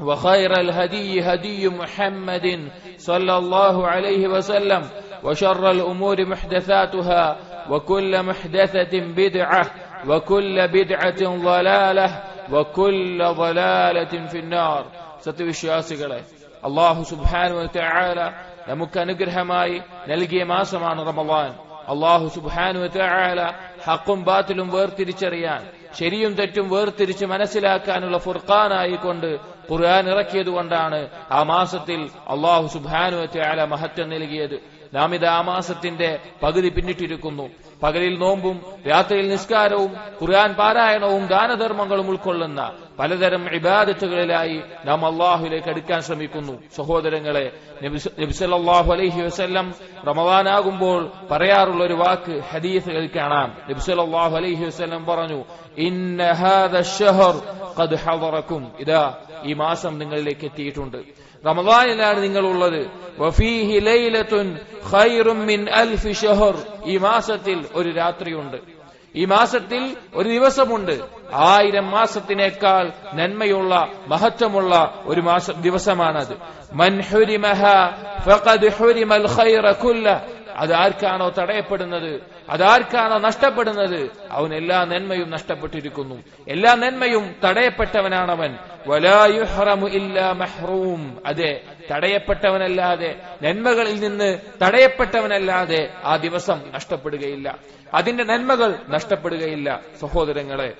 وخير الهدي هدي محمد صلى الله عليه وسلم وشر الامور محدثاتها وكل محدثه بدعه وكل بدعه ضلاله وكل ضلاله في النار സത്യവിശ്വാസികളെ അള്ളാഹു സുബാനു തആല നമുക്ക് അനുഗ്രഹമായി നൽകിയ മാസമാണ് റമളാൻ അള്ളാഹു സുബാനു തആല ഹക്കും ബാത്തിലും വേർതിരിച്ചറിയാൻ ശരിയും തെറ്റും വേർതിരിച്ച് മനസ്സിലാക്കാനുള്ള ഫുർഖാനായി കൊണ്ട് ഖുർആൻ ഇറക്കിയത് കൊണ്ടാണ് ആ മാസത്തിൽ അള്ളാഹു സുബാനു തആല മഹത്വം നൽകിയത്. നാം ഇത് ആ മാസത്തിന്റെ പകുതി പിന്നിട്ടിരിക്കുന്നു. പകലിൽ നോമ്പും രാത്രിയിൽ നിസ്കാരവും ഖുർആൻ പാരായണവും ദാനധർമ്മങ്ങളും ഉൾക്കൊള്ളുന്ന പലതരം ഇബാദത്തുകളിലായി നാം അള്ളാഹുലേക്ക് അടുക്കാൻ ശ്രമിക്കുന്നു. സഹോദരങ്ങളെ നബിസല്ലാഹു അലൈഹി വസ്ല്ലം റമവാനാകുമ്പോൾ പറയാറുള്ള ഒരു വാക്ക് ഹദീസുകൾ കാണാം. നബിസല്ലാഹു അലൈഹി വസ്ല്ലം പറഞ്ഞു ഇന്ന ഖദ് ഹദറക്കും ഇതാ ഈ മാസം നിങ്ങളിലേക്ക് എത്തിയിട്ടുണ്ട്. റമദാനിലാണ് ഷഹർ. ഈ മാസത്തിൽ ഒരു രാത്രിയുണ്ട്. ഈ മാസത്തിൽ ഒരു ദിവസമുണ്ട്. ആയിരം മാസത്തിനേക്കാൾ നന്മയുള്ള മഹത്വമുള്ള ഒരു മാസ ദിവസമാണത്. മൻഹുരിമഹ ഫഖദ് ഹുരിമൽ അത് ആർക്കാണോ തടയപ്പെടുന്നത്? അതാർക്കാണോ നഷ്ടപ്പെടുന്നത്? അവൻ എല്ലാ നന്മയും നഷ്ടപ്പെട്ടിരിക്കുന്നു. എല്ലാ നന്മയും തടയപ്പെട്ടവനാണവൻ. മഹ്റൂം. അതെ തടയപ്പെട്ടവനല്ലാതെ നന്മകളിൽ നിന്ന് തടയപ്പെട്ടവനല്ലാതെ ആ ദിവസം നഷ്ടപ്പെടുകയില്ല. അതിന്റെ നന്മകൾ നഷ്ടപ്പെടുകയില്ല. സഹോദരങ്ങളെ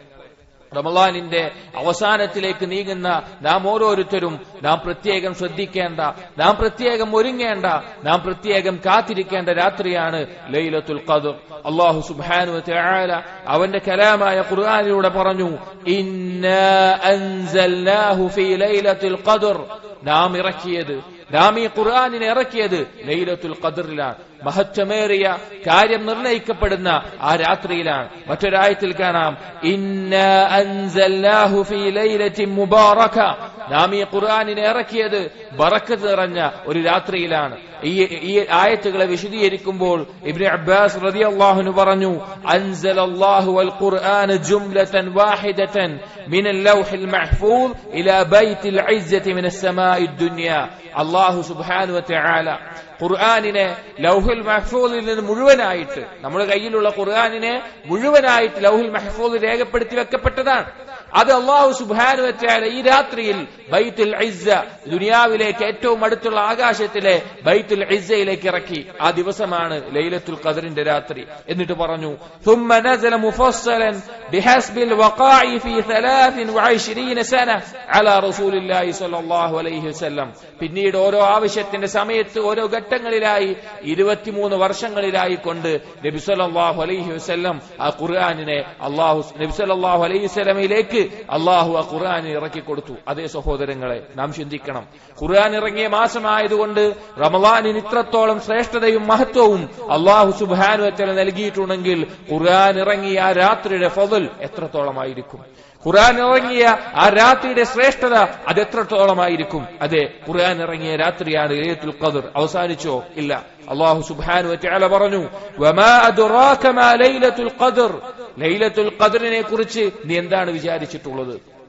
റമലാനിന്റെ അവസാനത്തിലേക്ക് നീങ്ങുന്ന നാം ഓരോരുത്തരും നാം പ്രത്യേകം ശ്രദ്ധിക്കേണ്ട നാം പ്രത്യേകം ഒരുങ്ങേണ്ട നാം പ്രത്യേകം കാത്തിരിക്കേണ്ട രാത്രിയാണ് ലൈലത്തുൽ ഖദർ. അള്ളാഹു സുബ്ഹാനു വതആല അവന്റെ കലാമായ ഖുർആനിലൂടെ പറഞ്ഞു ഇന്നാ അൻസൽനാഹു ഫീ ലൈലത്തുൽ നാം ഇറക്കിയത് നാം ഈ ഖുർആാനിനെ ഇറക്കിയത് ലൈലത്തുൽ ഖദറിലാണ്. മഹത്വമേറിയ കാര്യം നിർണയിക്കപ്പെടുന്ന ആ രാത്രിയിലാണ്. മറ്റൊരായത്തിൽ കാണാം. മുബാറക. നാം ഈ ഖുർആാനിനെ ഇറക്കിയത് ബറക്കത്ത് നിറഞ്ഞ ഒരു രാത്രിയിലാണ്. ഈ ഈ ആയത്തുകളെ വിശദീകരിക്കുമ്പോൾ ഇബ്നു അബ്ബാസ് റളിയല്ലാഹു പറഞ്ഞു അൻസലല്ലാഹു അൽ ഖുർആന ജുംലതൻ വാഹിദതൻ മിനൽ ലൗഹിൽ മഹ്ഫൂസ് ഇലാ ബൈത്തിൽ ഇസ്സതി മിനസ് സമാഇദ് ദുനിയ. അല്ലാഹു സുബ്ഹാനഹു വ തആല ഖുർആാനിനെ ലൗഹുൽ മഹ്ഫൂദിൽ നിന്ന് മുഴുവനായിട്ട് നമ്മുടെ കയ്യിലുള്ള ഖുർആാനിനെ മുഴുവനായിട്ട് ലൗഹുൽ മഹ്ഫൂദ് രേഖപ്പെടുത്തി വെക്കപ്പെട്ടതാണ്. അത് അള്ളാഹു സുബാനുവറ്റായ ഈ രാത്രിയിൽ ബൈത്തുൽ ഇസ്സ ദുനിയാവിലേക്ക് ഏറ്റവും അടുത്തുള്ള ആകാശത്തിലെ ബൈത്തുൽ ഇസ്സയിലേക്ക് ഇറക്കി. ആ ദിവസമാണ് ലൈലത്തുൽ ഖദറിന്റെ രാത്രി. എന്നിട്ട് പറഞ്ഞു പിന്നീട് ഓരോ ആവശ്യത്തിന്റെ സമയത്ത് ഓരോ ഘട്ടങ്ങളിലായി ഇരുപത്തിമൂന്ന് വർഷങ്ങളിലായി കൊണ്ട് നബിസ്വല്ലാഹു അലൈഹി വസ്ലം ആ ഖുർആാനിനെ അള്ളാഹു നബിസ്വല്ലാഹു അലൈഹി വസ്ലമിലേക്ക് അള്ളാഹു ആ ഖുർആൻ ഇറക്കി കൊടുത്തു. അതേ സഹോദരങ്ങളെ നാം ചിന്തിക്കണം. ഖുർആൻ ഇറങ്ങിയ മാസമായതുകൊണ്ട് റമലാനിന് ഇത്രത്തോളം ശ്രേഷ്ഠതയും മഹത്വവും അള്ളാഹു സുബാനുവറ്റല നൽകിയിട്ടുണ്ടെങ്കിൽ ഖുർആൻ ഇറങ്ങിയ ആ രാത്രിയുടെ ഫതൽ എത്രത്തോളമായിരിക്കും? ഖുർആൻ ഇറങ്ങിയ ആ രാത്രിയുടെ ശ്രേഷ്ഠത അത് എത്രത്തോളമായിരിക്കും? അതെ ഖുർആൻ ഇറങ്ങിയ രാത്രിയാണ് ലൈലത്തുൽ ഖദർ. അവസാനിച്ചോ? ഇല്ല. അള്ളാഹു സുബ്ഹാനഹു വതആല പറഞ്ഞു വമാ മാ ലൈലത്തുൽ ലൈലത്തുൽ ഖദറിനെ കുറിച്ച് നീ എന്താണ് വിചാരിച്ചിട്ടുള്ളത്?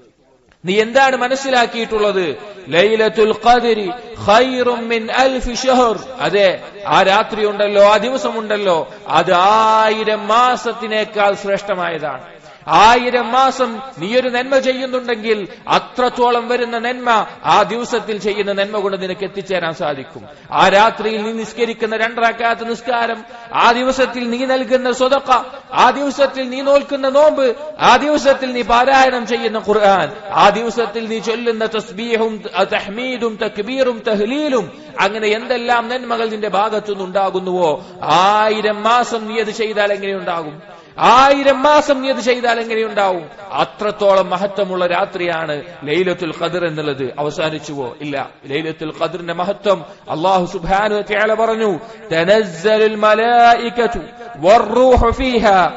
നീ എന്താണ് മനസ്സിലാക്കിയിട്ടുള്ളത്? ലൈലത്തുൽ ഖദരി ഖൈറും മിൻ അൽഫി ഷഹർ അതെ ആ രാത്രി ഉണ്ടല്ലോ ആ ദിവസമുണ്ടല്ലോ അത് ആയിരം മാസത്തിനേക്കാൾ ശ്രേഷ്ഠമായതാണ്. ആയിരം മാസം നീ ഒരു നന്മ ചെയ്യുന്നുണ്ടെങ്കിൽ അത്രത്തോളം വരുന്ന നന്മ ആ ദിവസത്തിൽ ചെയ്യുന്ന നന്മ കൊണ്ട് നിനക്ക് എത്തിച്ചേരാൻ സാധിക്കും. ആ രാത്രിയിൽ നീ നിസ്കരിക്കുന്ന രണ്ടരക്കാത്ത നിസ്കാരം ആ ദിവസത്തിൽ നീ നൽകുന്ന സ്വതക്ക ആ ദിവസത്തിൽ നീ നോൽക്കുന്ന നോമ്പ് ആ ദിവസത്തിൽ നീ പാരായണം ചെയ്യുന്ന ഖുർആൻ ആ ദിവസത്തിൽ നീ ചൊല്ലുന്ന തസ്ബീഹും തഹ്മീദും തക്ബീറും തഹ്ലീലും അങ്ങനെ എന്തെല്ലാം നന്മകൾ നിന്റെ ഭാഗത്തുനിന്ന് ഉണ്ടാകുന്നുവോ ആയിരം മാസം നീ അത് ചെയ്താൽ എങ്ങനെയുണ്ടാകും ആയിരം മാസം നീ അത് ചെയ്താൽ എങ്ങനെയുണ്ടാവും? അത്രത്തോളം മഹത്വമുള്ള രാത്രിയാണ് ലൈലത്തുൽ ഖദർ എന്നുള്ളത്. അവസാനിച്ചുവോ? ഇല്ല. ലൈലത്തുൽ ഖദറിന്റെ മഹത്വം അള്ളാഹു വതആല പറഞ്ഞു തനസ്സലുൽ മലായികതു വറൂഹു ഫീഹാ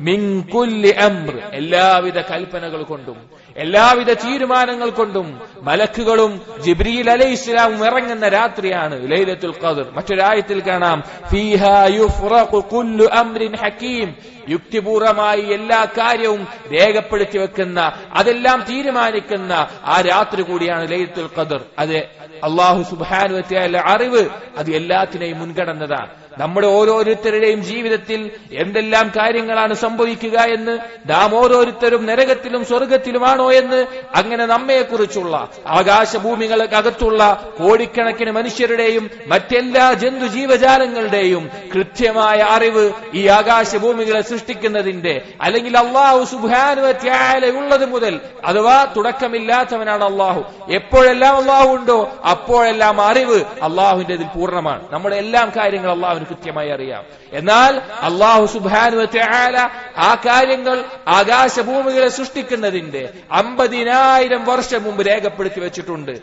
മിൻ കുല്ലി അംർ. എല്ലാവിധ കൽപ്പനകൾ കൊണ്ടും എല്ലാവിധ തീരുമാനങ്ങൾ കൊണ്ടും മലക്കുകളും ജിബ്രീൽ അലൈഹി ഇസ്ലാമും ഇറങ്ങുന്ന രാത്രിയാണ് ലൈലത്തുൽ ഖദർ. മറ്റൊരായത്തിൽ കാണാം കുല്ലു അംറിൻ ഹക്കീം. യുക്തിപൂർവമായി എല്ലാ കാര്യവും രേഖപ്പെടുത്തി വെക്കുന്ന അതെല്ലാം തീരുമാനിക്കുന്ന ആ രാത്രി കൂടിയാണ് ലൈലത്തുൽ ഖദർ. അതെ അള്ളാഹു സുബാനുവത്തിയായ അറിവ് അത് എല്ലാത്തിനെയും മുൻകടന്നതാണ് നമ്മുടെ ഓരോരുത്തരുടെയും ജീവിതത്തിൽ എന്തെല്ലാം കാര്യങ്ങളാണ് സംഭവിക്കുക എന്ന് നാം ഓരോരുത്തരും നരകത്തിലും സ്വർഗത്തിലുമാണോ എന്ന് അങ്ങനെ നമ്മയെക്കുറിച്ചുള്ള ആകാശഭൂമികൾക്കകത്തുള്ള കോടിക്കണക്കിന് മനുഷ്യരുടെയും മറ്റെല്ലാ ജന്തു ജീവജാലങ്ങളുടെയും കൃത്യമായ അറിവ് ഈ ആകാശഭൂമികളെ സൃഷ്ടിക്കുന്നതിന്റെ അല്ലെങ്കിൽ അള്ളാഹു സുബാനുവത്യാല ഉള്ളത് മുതൽ അഥവാ തുടക്കമില്ലാത്തവനാണ് അള്ളാഹു എപ്പോഴെല്ലാം അള്ളാഹു ഉണ്ടോ അപ്പോഴെല്ലാം അറിവ് അള്ളാഹുവിന്റെ പൂർണമാണ്. നമ്മുടെ എല്ലാം കാര്യങ്ങൾ അള്ളാഹുവിന് കൃത്യമായി അറിയാം. എന്നാൽ അള്ളാഹു സുബാനു ചാല ആ കാര്യങ്ങൾ ആകാശഭൂമികളെ സൃഷ്ടിക്കുന്നതിന്റെ അമ്പതിനായിരം വർഷം മുമ്പ് രേഖപ്പെടുത്തി വെച്ചിട്ടുണ്ട്.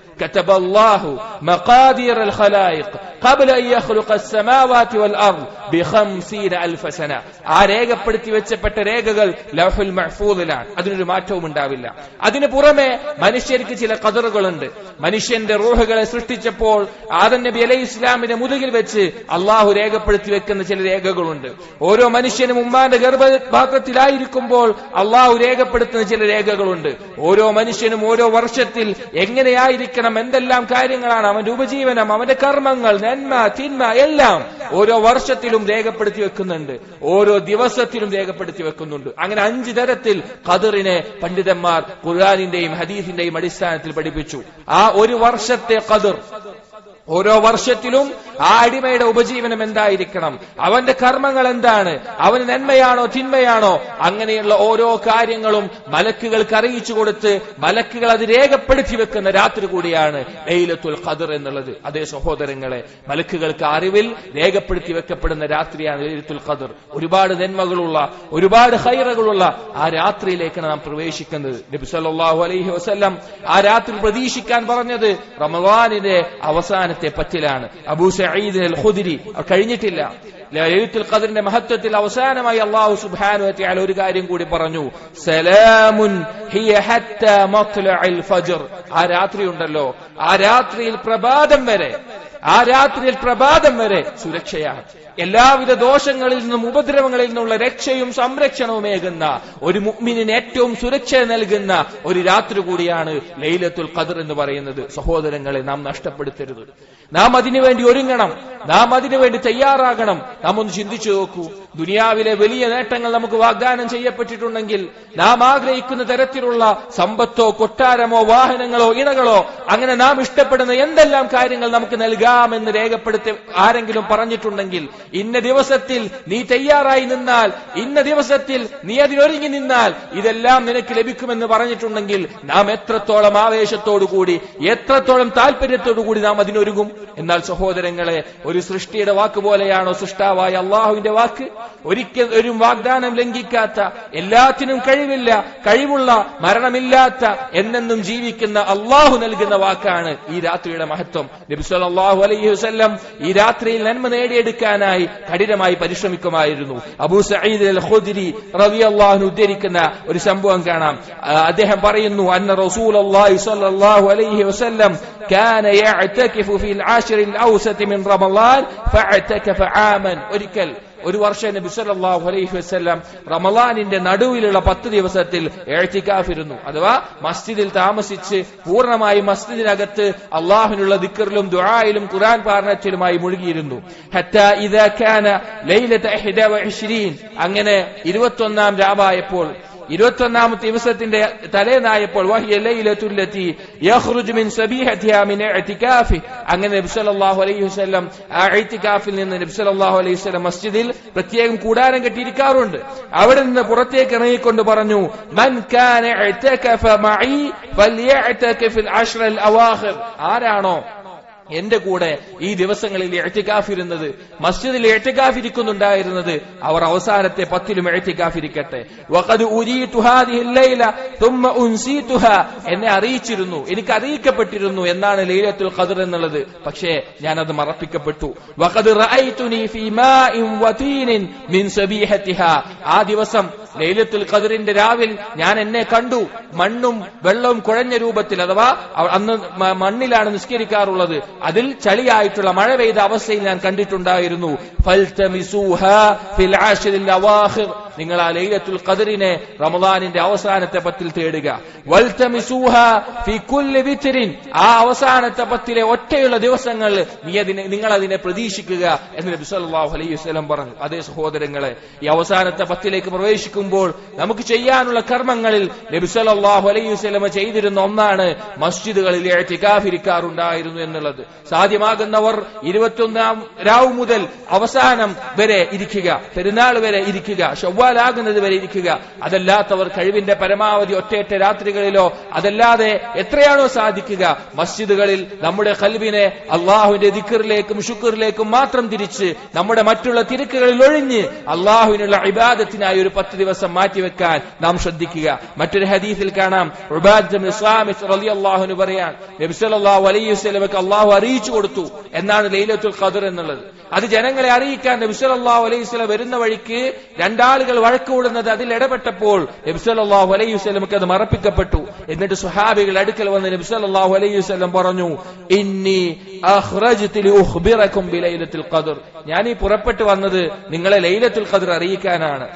ആ രേഖപ്പെടുത്തി വെച്ചപ്പെട്ട രേഖകൾ ലഹുൽ മഹ്ഫൂദിലാണ്. അതിനൊരു മാറ്റവും ഉണ്ടാവില്ല. അതിനു പുറമെ മനുഷ്യർക്ക് ചില കതറുകളുണ്ട് മനുഷ്യന്റെ റൂഹുകളെ സൃഷ്ടിച്ചപ്പോൾ ആദൻ നബി അലൈഹി ഇസ്ലാമിന്റെ മുതുകിൽ വെച്ച് അള്ളാഹു രേഖ രേഖപ്പെടുത്തി വെക്കുന്ന ചില രേഖകളുണ്ട്. ഓരോ മനുഷ്യനും ഉമ്മാന്റെ ഗർഭപാത്രത്തിലായിരിക്കുമ്പോൾ അള്ളാഹു രേഖപ്പെടുത്തുന്ന ചില രേഖകളുണ്ട്. ഓരോ മനുഷ്യനും ഓരോ വർഷത്തിൽ എങ്ങനെയായിരിക്കണം എന്തെല്ലാം കാര്യങ്ങളാണ് അവന്റെ ഉപജീവനം അവന്റെ കർമ്മങ്ങൾ നന്മ തിന്മ എല്ലാം ഓരോ വർഷത്തിലും രേഖപ്പെടുത്തി വെക്കുന്നുണ്ട്. ഓരോ ദിവസത്തിലും രേഖപ്പെടുത്തി വെക്കുന്നുണ്ട്. അങ്ങനെ അഞ്ച് തരത്തിൽ ഖദറിനെ പണ്ഡിതന്മാർ ഖുർആാനിന്റെയും ഹദീസിന്റെയും അടിസ്ഥാനത്തിൽ പഠിപ്പിച്ചു. ആ ഒരു വർഷത്തെ ഖദർ ഓരോ വർഷത്തിലും ആ അടിമയുടെ ഉപജീവനം എന്തായിരിക്കണം? അവന്റെ കർമ്മങ്ങൾ എന്താണ്? അവന് നന്മയാണോ തിന്മയാണോ? അങ്ങനെയുള്ള ഓരോ കാര്യങ്ങളും മലക്കുകൾക്ക് അറിയിച്ചു കൊടുത്ത് മലക്കുകൾ അത് രേഖപ്പെടുത്തി വെക്കുന്ന രാത്രി കൂടിയാണ് ലൈലത്തുൽ ഖദർ എന്നുള്ളത്. അതേ സഹോദരങ്ങളെ മലക്കുകൾക്ക് അറിവിൽ രേഖപ്പെടുത്തി വെക്കപ്പെടുന്ന രാത്രിയാണ് ലൈലത്തുൽ ഖദർ. ഒരുപാട് നന്മകളുള്ള ഒരുപാട് ഹൈറകളുള്ള ആ രാത്രിയിലേക്കാണ് നാം പ്രവേശിക്കുന്നത്. നബി സല്ലല്ലാഹു അലൈഹി വസല്ലം ആ രാത്രി പ്രതീക്ഷിക്കാൻ പറഞ്ഞത് റമദാനിന്റെ അവസാനത്തെ പറ്റിലാണ്. അബൂ സഈദ് അൽ ഖുദരി കഴിഞ്ഞിട്ടില്ല. ലൈലത്തുൽ ഖദറിന്റെ മഹത്വത്തിൽ അവസാനമായി അല്ലാഹു സുബ്ഹാനഹു വതആല ഒരു കാര്യം കൂടി പറഞ്ഞു. സലാമുൻ ഹിയ ഹത്താ മത്ലഉൽ ഫജ്ർ. ആ രാത്രി ഉണ്ടല്ലോ. ആ രാത്രിയിൽ പ്രഭാതം വരെ ആ രാത്രിയിൽ പ്രഭാതം വരെ സുരക്ഷയാണ്. എല്ലാവിധ ദോഷങ്ങളിൽ നിന്നും ഉപദ്രവങ്ങളിൽ നിന്നുള്ള രക്ഷയും സംരക്ഷണവും ഏകുന്ന ഒരു മുഗ്മിനിന് ഏറ്റവും സുരക്ഷ നൽകുന്ന ഒരു രാത്രി കൂടിയാണ് ലൈലത്തുൽ ഖദർ എന്ന് പറയുന്നത്. സഹോദരങ്ങളെ നാം നഷ്ടപ്പെടുത്തരുത്. നാം അതിനുവേണ്ടി ഒരുങ്ങണം. നാം അതിനുവേണ്ടി തയ്യാറാകണം. നാം ഒന്ന് ചിന്തിച്ചു നോക്കൂ. ദുനിയാവിലെ വലിയ നേട്ടങ്ങൾ നമുക്ക് വാഗ്ദാനം ചെയ്യപ്പെട്ടിട്ടുണ്ടെങ്കിൽ നാം ആഗ്രഹിക്കുന്ന തരത്തിലുള്ള സമ്പത്തോ കൊട്ടാരമോ വാഹനങ്ങളോ ഇണകളോ അങ്ങനെ നാം ഇഷ്ടപ്പെടുന്ന എന്തെല്ലാം കാര്യങ്ങൾ നമുക്ക് നൽകാമെന്ന് രേഖപ്പെടുത്തി ആരെങ്കിലും പറഞ്ഞിട്ടുണ്ടെങ്കിൽ ഇന്ന ദിവസത്തിൽ നീ തയ്യാറായി നിന്നാൽ ഇന്ന ദിവസത്തിൽ നീ അതിനൊരുങ്ങി നിന്നാൽ ഇതെല്ലാം നിനക്ക് ലഭിക്കുമെന്ന് പറഞ്ഞിട്ടുണ്ടെങ്കിൽ നാം എത്രത്തോളം ആവേശത്തോടുകൂടി എത്രത്തോളം താല്പര്യത്തോടുകൂടി നാം അതിനൊരുങ്ങും. എന്നാൽ സഹോദരങ്ങളെ ഒരു സൃഷ്ടിയുടെ വാക്ക് പോലെയാണോ സൃഷ്ടാവായ അള്ളാഹുവിന്റെ വാക്ക്? ഒരിക്കൽ ഒരു വാഗ്ദാനം ലംഘിക്കാത്ത എല്ലാത്തിനും കഴിവില്ല കഴിവുള്ള മരണമില്ലാത്ത എന്നെന്നും ജീവിക്കുന്ന അള്ളാഹു നൽകുന്ന വാക്കാണ് ഈ രാത്രിയുടെ മഹത്വം. നബി സല്ലല്ലാഹു അലൈഹി വസല്ലം ഈ രാത്രിയിൽ നന്മ നേടിയെടുക്കാനായി അതിനായി കഠിനമായി പരിശ്രമിക്കുമായിരുന്നു. അബൂ സഈദ് അൽ ഖുദ്രി റളിയല്ലാഹു ഉദ്ധരിക്കുന്ന ഒരു സംഭവം കാണാം. അദ്ദേഹം പറയുന്നു അന്ന റസൂലുള്ളാഹി സ്വല്ലല്ലാഹു അലൈഹി വസല്ലം കാന യഅ്തകിഫു ഫിൽ ആശിറിൽ ഔസതി മിൻ റമളാൻ ഫഅ്തകഫ ആമൻ. ഒരിക്കൽ ഒരു വർഷം നബി സല്ലല്ലാഹു അലൈഹി വസല്ലം റമളാനിന്റെ നടുവിലുള്ള പത്ത് ദിവസത്തിൽ എഴുത്തിക്കാഫിരുന്നു അഥവാ മസ്ജിദിൽ താമസിച്ച് പൂർണമായി മസ്ജിദിനകത്ത് അള്ളാഹുവിനുള്ള ദിക്കറിലും ദുആയിലും ഖുർആൻ പാരണത്തിലുമായി മുഴുകിയിരുന്നു. ഹത്താ ഇദാ കാന ലൈലത 21 അങ്ങനെ ഇരുപത്തൊന്നാം രാവായപ്പോൾ ഇരുപത്തൊന്നാമത്തെ ദിവസത്തിന്റെ തലേന്നായപ്പോൾ അങ്ങനെ നബി സല്ലല്ലാഹു അലൈഹി വസല്ലം ആ ഇഅ്തികാഫിൽ നിന്ന് നബി സല്ലല്ലാഹു അലൈഹി വസല്ലം മസ്ജിദിൽ പ്രത്യേകം കൂടാരം കെട്ടിയിരിക്കാറുണ്ട്. അവിടെ നിന്ന് പുറത്തേക്ക് ഇറങ്ങിക്കൊണ്ട് പറഞ്ഞു മൻ ആരാണോ എന്റെ കൂടെ ഈ ദിവസങ്ങളിൽ എഴുത്തിക്കാഫിരുന്നത് മസ്ജിദിൽ എഴുത്തിക്കാഫിരിക്കുന്നുണ്ടായിരുന്നത് അവർ അവസാനത്തെ പത്തിലും എഴുത്തിക്കാഫിരിക്കട്ടെ എന്നെ അറിയിച്ചിരുന്നു എനിക്ക് അറിയിക്കപ്പെട്ടിരുന്നു എന്നാണ് ലൈലത്തുൽ ഖദർ എന്നുള്ളത്. പക്ഷേ ഞാൻ അത് മറപ്പിക്കപ്പെട്ടു ആ ദിവസം ലൈലത്തുൽ ഖദറിന്റെ രാവിൽ ഞാൻ എന്നെ കണ്ടു. മണ്ണും വെള്ളവും കുഴഞ്ഞ രൂപത്തിൽ അഥവാ അന്ന് മണ്ണിലാണ് നിസ്കരിക്കാറുള്ളത്. അതിൽ ചളിയായിട്ടുള്ള മഴ പെയ്ത അവസ്ഥയിൽ ഞാൻ കണ്ടിട്ടുണ്ടായിരുന്നു. നിങ്ങൾ ആ ലൈലത്തുൽ ഖദറിനെ റമദാനിന്റെ അവസാനത്തെ പത്തിൽ തേടുക. ആ അവസാനത്തെ പത്തിലെ ഒറ്റയുള്ള ദിവസങ്ങളിൽ നീ അതിനെ നിങ്ങൾ അതിനെ പ്രതീക്ഷിക്കുക എന്ന് നബി സല്ലല്ലാഹു അലൈഹി വസല്ലം പറഞ്ഞു. അതേ സഹോദരങ്ങളെ ഈ അവസാനത്തെ പത്തിലേക്ക് പ്രവേശിക്കുമ്പോൾ നമുക്ക് ചെയ്യാനുള്ള കർമ്മങ്ങളിൽ നബി സല്ലല്ലാഹു അലൈഹി വസല്ലം ചെയ്തിരുന്ന ഒന്നാണ് മസ്ജിദുകളിൽ ഏറ്റിക്കാഫിരിക്കാറുണ്ടായിരുന്നു എന്നുള്ളത്. സാധ്യമാകുന്നവർ ഇരുപത്തിയൊന്നാം രാവ് മുതൽ അവസാനം വരെ ഇരിക്കുക. പെരുന്നാൾ വരെ ഇരിക്കുക. ചൊവ്വാലാകുന്നത് വരെ ഇരിക്കുക. അതല്ലാത്തവർ കഴിവിന്റെ പരമാവധി ഒറ്റയൊറ്റ രാത്രികളിലോ അതല്ലാതെ എത്രയാണോ സാധിക്കുക മസ്ജിദുകളിൽ നമ്മുടെ കൽവിനെ അള്ളാഹുവിന്റെ ദിക്കറിലേക്കും ഷുക്കറിലേക്കും മാത്രം തിരിച്ച് നമ്മുടെ മറ്റുള്ള തിരക്കുകളിൽ ഒഴിഞ്ഞ് അള്ളാഹുവിനുള്ള ഇബാദത്തിനായി ഒരു പത്ത് ദിവസം മാറ്റിവെക്കാൻ നാം ശ്രദ്ധിക്കുക. മറ്റൊരു ഹദീസിൽ കാണാം. റളിയല്ലാഹുവിന് പറയാൻ അലൈഹി അള്ളാഹു അറിയിച്ചു കൊടുത്തു എന്നാണ് ലൈലത്തുൽ ഖദർ എന്നുള്ളത്. അത് ജനങ്ങളെ അറിയിക്കാൻ നബി സല്ലല്ലാഹു അലൈഹി വരുന്ന വഴിക്ക് രണ്ടാളുകൾ വഴക്കുകൂടുന്നത് അതിൽ ഇടപെട്ടപ്പോൾ നബി സല്ലല്ലാഹു അലൈഹി വസല്ലമക്ക് അത് മറപ്പിക്കപ്പെട്ടു. എന്നിട്ട് സുഹാബികൾ അടുക്കൽ വന്ന് നബി സല്ലല്ലാഹു അലൈഹി വസല്ലം പറഞ്ഞു ഇന്നി ഖദർ. ഞാൻ ഈ പുറപ്പെട്ടു വന്നത് നിങ്ങളെ ലൈലത്തുൽ ഖദർ അറിയിക്കാനാണ്.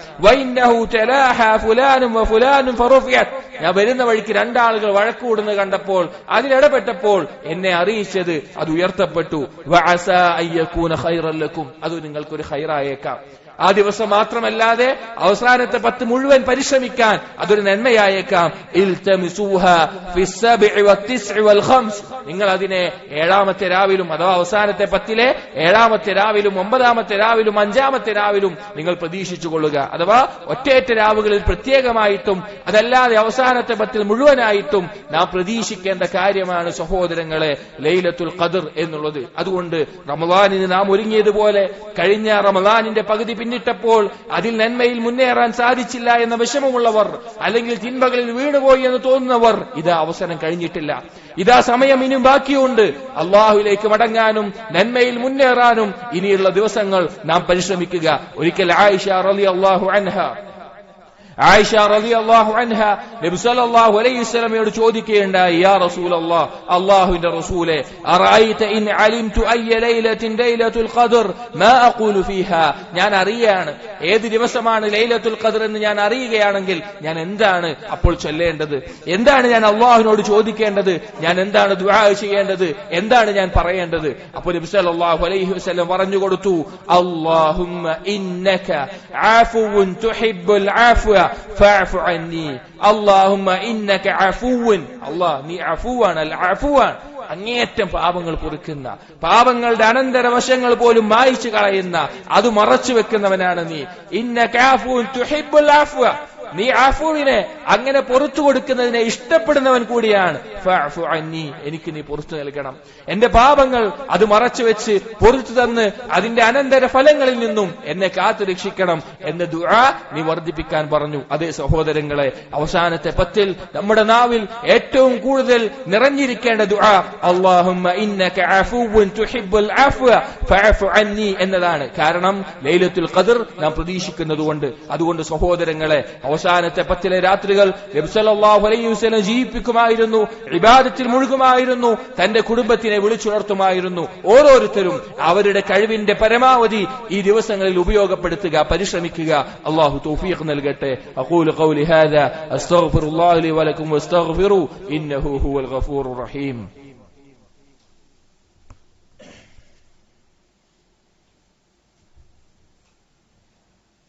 ഞാൻ വരുന്ന വഴിക്ക് രണ്ടാളുകൾ വഴക്കുകൂടുന്നത് കണ്ടപ്പോൾ അതിലിടപെട്ടപ്പോൾ എന്നെ അറിയിച്ചത് അത് ഉയർത്തപ്പെട്ടു. അത് നിങ്ങൾക്കൊരു ഖൈറായേക്കാം. ആ ദിവസം മാത്രമല്ലാതെ അവസാനത്തെ പത്ത് മുഴുവൻ പരിശ്രമിക്കാൻ അതൊരു നന്മയായേക്കാം. നിങ്ങൾ അതിനെ ഏഴാമത്തെ രാവിലും അഥവാ അവസാനത്തെ പത്തിലെ ഏഴാമത്തെ രാവിലും ഒമ്പതാമത്തെ രാവിലും അഞ്ചാമത്തെ രാവിലും നിങ്ങൾ പ്രതീക്ഷിച്ചു കൊള്ളുക. അഥവാ ഒറ്റയേറ്റ രാവുകളിൽ പ്രത്യേകമായിട്ടും അതല്ലാതെ അവസാനത്തെ പത്തിൽ മുഴുവനായിട്ടും നാം പ്രതീക്ഷിക്കേണ്ട കാര്യമാണ് സഹോദരങ്ങളെ ലൈലത്തുൽ ഖദർ എന്നുള്ളത്. അതുകൊണ്ട് റമദാനിന് നാം ഒരുങ്ങിയതുപോലെ കഴിഞ്ഞ റമദാനിന്റെ പകുതി പിന്നിട്ടപ്പോൾ അതിൽ നന്മയിൽ മുന്നേറാൻ സാധിച്ചില്ല എന്ന വിഷമമുള്ളവർ അല്ലെങ്കിൽ തിന്മകളിൽ വീണുപോയി എന്ന് തോന്നുന്നവർ ഇതാ അവസരം കഴിഞ്ഞിട്ടില്ല. ഇതാ സമയം ഇനിയും ബാക്കിയുണ്ട്. അള്ളാഹുലേക്ക് മടങ്ങാനും നന്മയിൽ മുന്നേറാനും ഇനിയുള്ള ദിവസങ്ങൾ നാം പരിശ്രമിക്കുക. ഒരിക്കൽ ആയിഷ റലി അള്ളാഹു അൻഹ ആയിഷ റളിയല്ലാഹു അൻഹ നബി സല്ലല്ലാഹു അലൈഹി വസല്ലമയോട് ചോദിക്കുകയുണ്ടായി യാ റസൂലല്ലാഹ് അല്ലാഹുവിന്റെ റസൂലേ അറഅയ്ത ഇൻ അലിംതു അയ്യ ലൈലത്തിൻ ലൈലത്തുൽ ഖദർ മാ അഖൂലു ഫീഹാ? ഞാൻ അറിയാണ് ഏത് ദിവസമാണ് ലൈലത്തുൽ ഖദർ എന്ന് ഞാൻ അറിയുകയാണെങ്കിൽ ഞാൻ എന്താണ് അപ്പോൾ ചൊല്ലേണ്ടത്? എന്താണ് ഞാൻ അള്ളാഹുവിനോട് ചോദിക്കേണ്ടത്? ഞാൻ എന്താണ് ദുആ ചെയ്യേണ്ടത്? എന്താണ് ഞാൻ പറയേണ്ടത്? അപ്പോൾ നബി സല്ലല്ലാഹു അലൈഹി വസല്ലം പറഞ്ഞു കൊടുത്തു അല്ലാഹുമ്മ ഇന്നക ആഫുവുൻ തുഹിബ്ബുൽ ആഫ്വ ഫഅഫു അന്നി. അല്ലാഹുമ്മ ഇന്നക അഫുവുൻ. അല്ലാഹ് നീ അഫുവാണ് അല്ല അഫുവാൻ അങ്ങേയറ്റം പാപങ്ങൾ പൊറുക്കുന്ന പാപങ്ങളുടെ അനന്തരവശങ്ങൾ പോലും മായിച്ചു കളയുന്ന അത് മറച്ചു വെക്കുന്നവനാണ് നീ. ഇന്ന കാഫൂൻ തുഹിബ്ബുൽ ആഫ്വ നീ ആഫുവിനെ അങ്ങനെ പുറത്തു കൊടുക്കുന്നതിനെ ഇഷ്ടപ്പെടുന്നവൻ കൂടിയാണ്. എനിക്ക് നീ പുറത്തു നൽകണം. എന്റെ പാപങ്ങൾ അത് മറച്ചു വെച്ച് പൊറത്തു തന്ന് അതിന്റെ അനന്തര ഫലങ്ങളിൽ നിന്നും എന്നെ കാത്തു രക്ഷിക്കണം എന്ന ദുആ നീ വർദ്ധിപ്പിക്കാൻ പറഞ്ഞു. അതേ സഹോദരങ്ങളെ അവസാനത്തെ പത്തിൽ നമ്മുടെ നാവിൽ ഏറ്റവും കൂടുതൽ നിറഞ്ഞിരിക്കേണ്ട ദുആ ഇന്നക തുഹിബ്ബുൽ അഫ്വ എന്നതാണ്. കാരണം ലൈലത്തുൽ ഖദർ നാം പ്രതീക്ഷിക്കുന്നതുകൊണ്ട്. അതുകൊണ്ട് സഹോദരങ്ങളെ അവസാനത്തെ പത്തിലെ രാത്രികൾ നബിസല്ലാഹു അലൈഹി വസല്ലം ജീവിപ്പിക്കുമായിരുന്നു ഇബാദത്തിൽ മുഴുകുമായിരുന്നു തന്റെ കുടുംബത്തിനെ വിളിച്ചുണർത്തുമായിരുന്നു. ഓരോരുത്തരും അവരുടെ കഴിവിന്റെ പരമാവധി ഈ ദിവസങ്ങളിൽ ഉപയോഗപ്പെടുത്തുക പരിശ്രമിക്കുക. അള്ളാഹു തൗഫീഖ് നൽകട്ടെ. അഖൂലു ഖൗലി ഹാദാ അസ്തഗ്ഫിറുല്ലാഹി വലക്കും വസ്തഗ്ഫിറു ഇന്നഹു ഹുവൽ ഗഫൂറുർ റഹീം.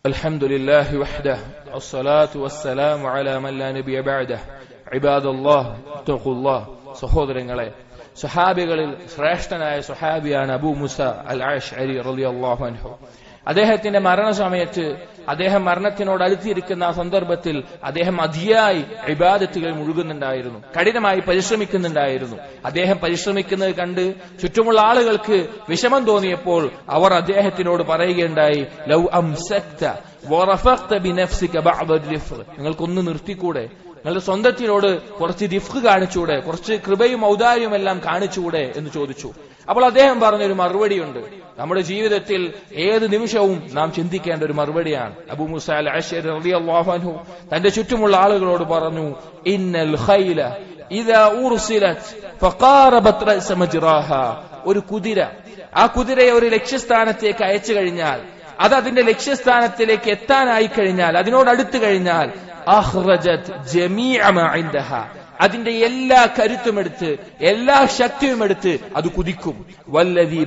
الحمد لله وحده الصلاة والسلام على من لا نبي بعده عباد الله اتقوا الله സഹോദരങ്ങളെ സുഹാബികളിൽ ശ്രേഷ്ഠനായ സുഹാബിയാണ് Abu Musa al Ashari റളിയല്ലാഹു അൻഹു അദ്ദേഹത്തിന്റെ മരണസമയത്ത് അദ്ദേഹം മരണത്തിനോട് അടുത്തിരിക്കുന്ന ആ സന്ദർഭത്തിൽ അദ്ദേഹം അതിയായി ഇബാദത്തുകൾ മുഴുകുന്നുണ്ടായിരുന്നു. കഠിനമായി പരിശ്രമിക്കുന്നുണ്ടായിരുന്നു. അദ്ദേഹം പരിശ്രമിക്കുന്നത് കണ്ട് ചുറ്റുമുള്ള ആളുകൾക്ക് വിഷമം തോന്നിയപ്പോൾ അവർ അദ്ദേഹത്തിനോട് പറയുകയുണ്ടായി ലൗ അംസക്ത നിങ്ങൾക്കൊന്ന് നിർത്തിക്കൂടെ? നിങ്ങളുടെ സ്വന്തത്തിനോട് കുറച്ച് ദിഫ് കാണിച്ചൂടെ കുറച്ച് കൃപയും ഔദാര്യവും എല്ലാം കാണിച്ചുകൂടെ എന്ന് ചോദിച്ചു. അപ്പോൾ അദ്ദേഹം പറഞ്ഞൊരു മറുപടിയുണ്ട്. നമ്മുടെ ജീവിതത്തിൽ ഏത് നിമിഷവും നാം ചിന്തിക്കേണ്ട ഒരു മറുപടിയാണ്. അബു മുസാൽ അൻഹു തന്റെ ചുറ്റുമുള്ള ആളുകളോട് പറഞ്ഞു ഇന്നൽ ഖൈല ഒരു കുതിര. ആ കുതിരയെ ഒരു ലക്ഷ്യസ്ഥാനത്തേക്ക് അയച്ചു കഴിഞ്ഞാൽ അത് അതിന്റെ ലക്ഷ്യസ്ഥാനത്തിലേക്ക് എത്താനായി കഴിഞ്ഞാൽ അതിനോട് അടുത്തു കഴിഞ്ഞാൽ അതിന്റെ എല്ലാ കരുത്തും എടുത്ത് എല്ലാ ശക്തിയും എടുത്ത് അത് കുതിക്കും. വല്ലതി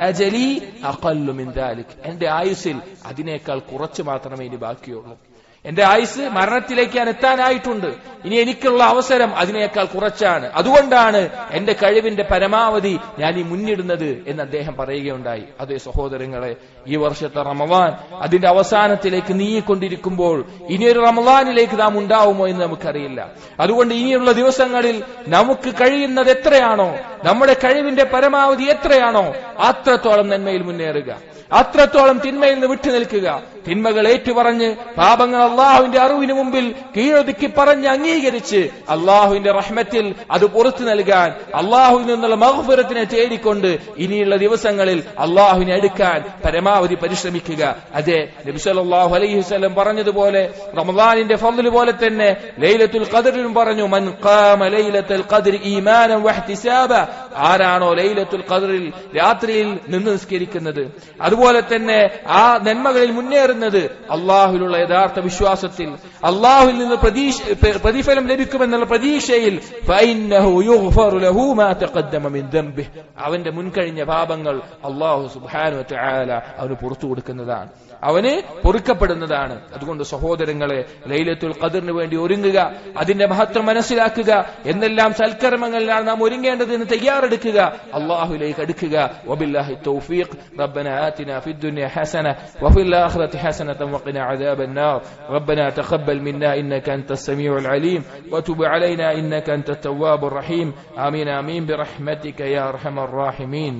അജലി അഖല്ലു മിൻ ദാലിക്. എന്റെ ആയുസിൽ അതിനേക്കാൾ കുറച്ച് മാത്രമേ ഇനി ബാക്കിയുള്ളൂ. എന്റെ ആയുസ് മരണത്തിലേക്ക് ഞാൻ എത്താനായിട്ടുണ്ട്. ഇനി എനിക്കുള്ള അവസരം അതിനേക്കാൾ കുറച്ചാണ്. അതുകൊണ്ടാണ് എന്റെ കഴിവിന്റെ പരമാവധി ഞാൻ ഈ മുന്നിടുന്നത് എന്ന് അദ്ദേഹം പറയുകയുണ്ടായി. അതേ സഹോദരങ്ങളെ ഈ വർഷത്തെ റമവാൻ അതിന്റെ അവസാനത്തിലേക്ക് നീങ്ങിക്കൊണ്ടിരിക്കുമ്പോൾ ഇനിയൊരു റമവാനിലേക്ക് നാം ഉണ്ടാവുമോ എന്ന് നമുക്കറിയില്ല. അതുകൊണ്ട് ഇനിയുള്ള ദിവസങ്ങളിൽ നമുക്ക് കഴിയുന്നത് എത്രയാണോ നമ്മുടെ കഴിവിന്റെ പരമാവധി എത്രയാണോ അത്രത്തോളം നന്മയിൽ മുന്നേറുക. അത്രത്തോളം തിന്മയിൽ നിന്ന് വിട്ടു നിൽക്കുക തിന്മകൾ ഏറ്റുപറഞ്ഞ് പാപങ്ങൾ അള്ളാഹുവിന്റെ അറിവിന് മുമ്പിൽ കീഴൊതുക്കി പറഞ്ഞ് അംഗീകരിച്ച് അള്ളാഹുവിന്റെ റഹ്മത്തിൽ അത് പുറത്തു നൽകാൻ അള്ളാഹുവിൽ നിന്നുള്ള മഹഫുരത്തിനെ തേടിക്കൊണ്ട് ഇനിയുള്ള ദിവസങ്ങളിൽ അള്ളാഹുവിനെ എടുക്കാൻ പരമാവധി പരിശ്രമിക്കുക. അതെ നബിസലാഹു അലൈഹി വസ്ലം പറഞ്ഞതുപോലെ റമദാനിന്റെ ഫضل പോലെ തന്നെ ലൈലത്തുൽ ഖദറിലും പറഞ്ഞു മൻ ഖാമ ലൈലത്തുൽ ഖദ്ർ ഈമാനം വഹ്തിസാബ. ആരാണോ ലൈലത്തുൽ ഖദറിൽ രാത്രിയിൽ നിന്ന് നിസ്കരിക്കുന്നത്? അതുപോലെ തന്നെ ആ നന്മകളിൽ മുന്നേറുന്നത് അള്ളാഹുലുള്ള യഥാർത്ഥ വിശ്വാസത്തിൽ. അള്ളാഹുവിൽ നിന്ന് പ്രതീക്ഷ പ്രതിഫലം ലഭിക്കുമെന്നുള്ള പ്രതീക്ഷയിൽ അവന്റെ മുൻകഴിഞ്ഞ പാപങ്ങൾ അള്ളാഹു വതആല അവന് പുറത്തു കൊടുക്കുന്നതാണ്. അവന് പൊറുക്കപ്പെടുന്നതാണ് അതുകൊണ്ട് സഹോദരങ്ങളെ ലൈലത്തുൽ ഖദറിന് വേണ്ടി ഒരുങ്ങുക അതിന്റെ മഹത്വം മനസ്സിലാക്കുക എന്നെല്ലാം സൽക്കർമ്മങ്ങളിലാണ് നാം ഒരുങ്ങേണ്ടതെന്ന് തയ്യാറെടുക്കുക അള്ളാഹുലേക്ക് അടുക്കുക വബില്ലാഹി തൗഫീഖ് ربنا آتنا في الدنيا حسنة وفي الآخرة حسنة وقنا عذاب النار ربنا تقبل منا إنك أنت السميع العليم وتب علينا إنك أنت التواب الرحيم آمين آمين برحمتك يا أرحم الراحمين